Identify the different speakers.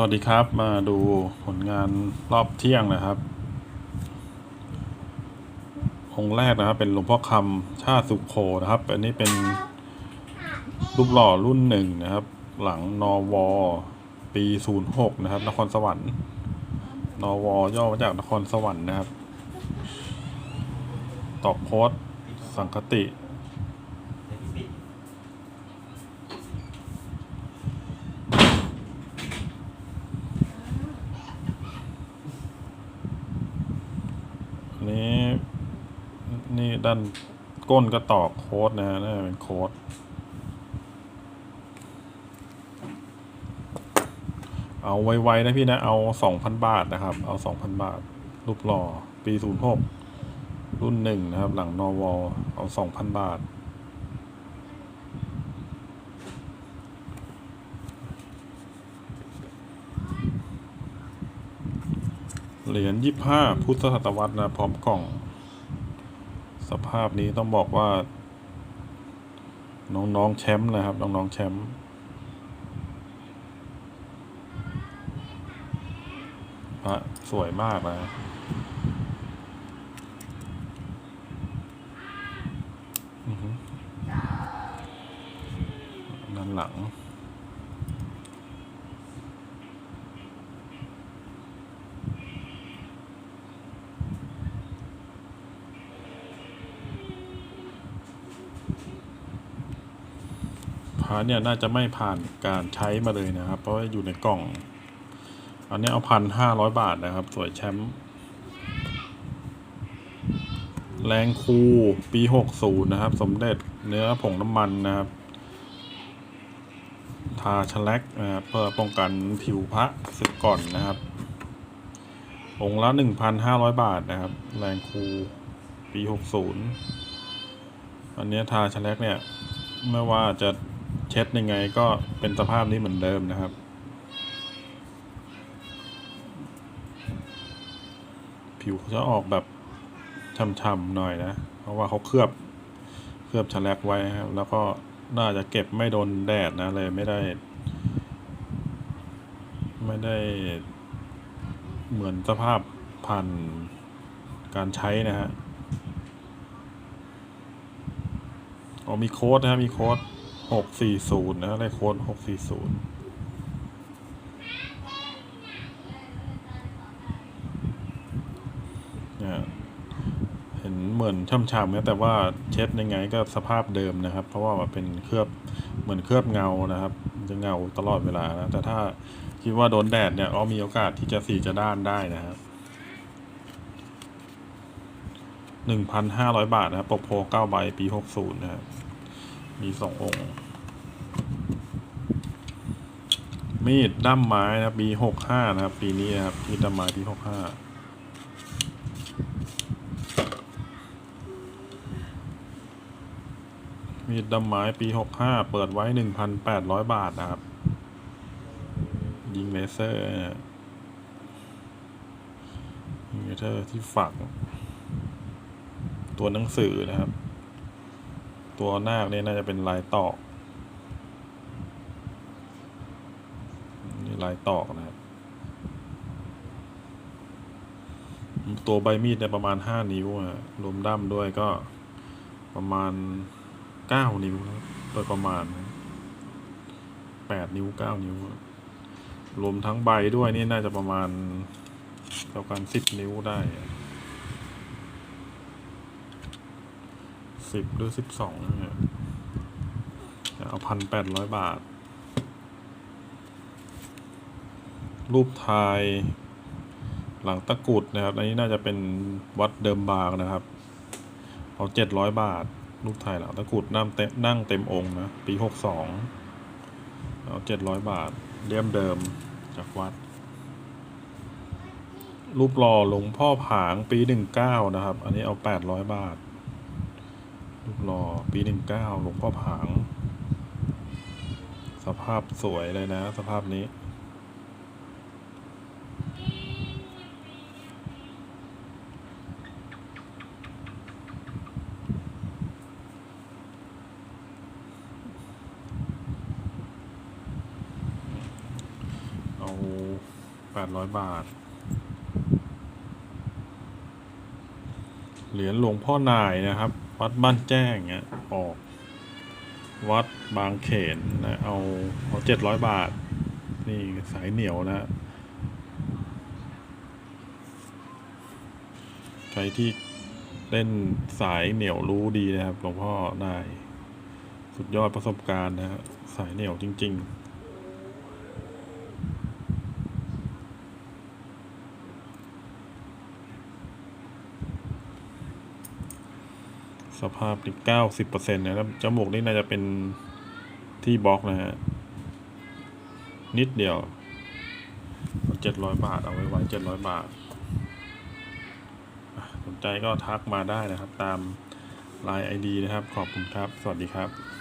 Speaker 1: สวัสดีครับมาดูผลงานรอบเที่ยงนะครับ องค์แรกนะครับ เป็นหลวงพ่อคำชาติสุโขนะครับ อันนี้เป็นรูปหล่อรุ่นหนึ่งนะครับ หลังนวปีศูนย์หกนะครับ นครสวรรค์นวย่อมาจากนครสวรรค์นะครับ ตอกโพสสังคติ อั นี้นี่ด้านก้นก็ตอกโค้ดนะฮะน่เป็นโค้ดเอาไวๆนะพี่นะ เอาสองพันบาทนะครับ เอาสองพันบาท รูปหล่อ ปีศูนย์หกรุ่นหนึ่งนะครับ หลังนอวอเอาสองพันบาท เหรียญยี่ห้าพุทธศตวรรษนะพร้อมกล่อง สภาพนี้ต้องบอกว่า น้องๆแชมป์นะครับ น้องๆแชมป์พระสวยมากนะด้านหลัง พาเนี่ยน่าจะไม่ผ่านการใช้มาเลยนะครับ เพราะว่าอยู่ในกล่อง อันนี้เอาพันห้าร้อยบาทนะครับ สวยแชมป์แรงคูปีหกศูนย์นะครับ สมเด็จเนื้อผงน้ำมันนะครับ ทาชลักนะครับเพื่อป้องกันผิวพระสึกก่อนนะครับ องค์ละหนึ่งพันห้าร้อยบาทนะครับ แรงคูปีหกศูนย์อันนี้ทาชลักเนี่ยไม่ว่าจะ เช็ดยังไงก็เป็นสภาพนี้เหมือนเดิมนะครับ ผิวเขาจะออกแบบช่ำๆหน่อยนะ เพราะว่าเขาเคลือบเคลือบฉลักไว้ครับ แล้วก็น่าจะเก็บไม่โดนแดดนะเลยไม่ได้ ไม่ได้เหมือนสภาพผ่านการใช้นะฮะอ๋อมีโค้ดนะครับมีโค้ด หกสี่ศูนย์นะได้โค้ดหกสี่ศูนย์เห็นเหมือนช่ำๆนะแต่ว่าเช็ดยังไงก็สภาพเดิมนะครับ เพราะว่ามันเป็นเคลือบเหมือนเคลือบเงานะครับ จะเงาตลอดเวลานะแต่ถ้าคิดว่าโดนแดดเนี่ยก็มีโอกาสที่จะสีจะด้านได้นะครับหนึ่งพันห้าร้อยบาทนะครับปกโพเก้าใบปีหกศูนย์นะครับ มีสององค์ มีดด้ามไม้นะครับปีหกห้านะครับ ปีนี้นะครับ มีดด้ามไม้ปีหกห้ามีดด้ามไม้ปีหกห้าเปิดไว้หนึ่งพันแปดร้อยบาทนะครับ ยิงเลเซอร์ยิงเลเซอร์ที่ฝัก ตัวหนังสือนะครับ ตัวนาคเนี่ยน่าจะเป็นลายตอกนี่ลายตอกนะครับ ตัวใบมีดเนี่ยประมาณห้านิ้วอะรวมด้ามด้วยก็ประมาณเก้านิ้วนะโดยประมาณแปดนิ้วเก้านิ้ว รวมทั้งใบด้วยนี่น่าจะประมาณประมาณสิบนิ้วได้อะ สิบหรือสิบสองเนี่ยเอาพันแปดร้อยบาท รูปถ่าย หลังตะกุดนะครับ อันนี้น่าจะเป็นวัดเดิมบางนะครับ เอาเจ็ดร้อยบาท รูปถ่ายหลังตะกุดนั่งเต็มนั่งเต็มองค์นะ ปีหกสองเอาเจ็ดร้อยบาท เลี่ยมเดิมจากวัด รูปหล่อหลวงพ่อผางปีหนึ่งเก้านะครับ อันนี้เอาแปดร้อยบาท รูปหล่อปีหนึ่งเก้าหลวงพ่อผาง สภาพสวยเลยนะ สภาพนี้ เอาเอาแปดร้อยบาทเหรียญหลวงพ่อนายนะครับ วัดบ้านแจ้งเนี่ยออก วัดบางเขนนะเอาเอาเจ็ดร้อยบาท นี่สายเหนียวนะใครที่เล่นสายเหนียวรู้ดีนะครับหลวงพ่อนายสุดยอดประสบการณ์นะฮะสายเหนียวจริง ๆ สภาพติดเก้าสิบเปอร์เซ็นต์นะครับจมูกนี่น่าจะเป็นที่บล็อกนะฮะ นิดเดียวเจ็ดร้อยบาทเอาไว้ไว้เจ็ดร้อยบาทสนใจก็ทักมาได้นะครับ ตามไลน์ไอดีนะครับ ขอบคุณครับ สวัสดีครับ